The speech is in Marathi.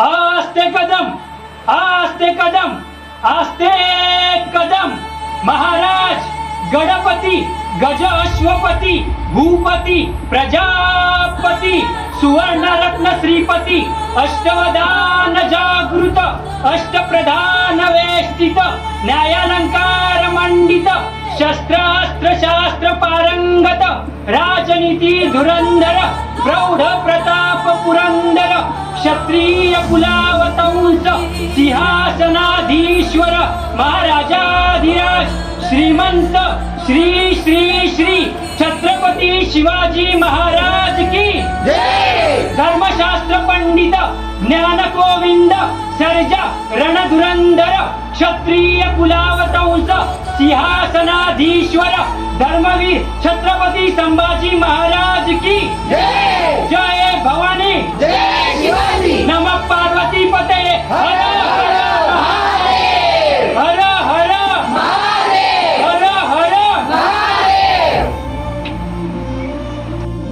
आस्ते कदम आस्ते कदम आस्ते कदम. महाराज गणपती गज अश्वपती भूपती प्रजापती सुवर्ण रत्न श्रीपती अष्टवदान जागृत अष्टप्रधान वेष्टित न्यायालंकार मंडित शस्त्रास्त्र शास्त्र पारंगत राजनीती धुरंधर प्रौढ प्रताप पुरंदर क्षत्रिय कुलावतंस सिंहासनाधीश्वर महाराजाधिराज श्रीमंत श्री श्री श्री छत्रपती शिवाजी महाराज की। धर्मशास्त्र पंडित ज्ञान गोविंद सर्ज रणधुरंधर क्षत्रिय कुलावतंस सिंहासनाधीश्वर धर्मवीर छत्रपती संभाजी महाराज की। जय भवानी।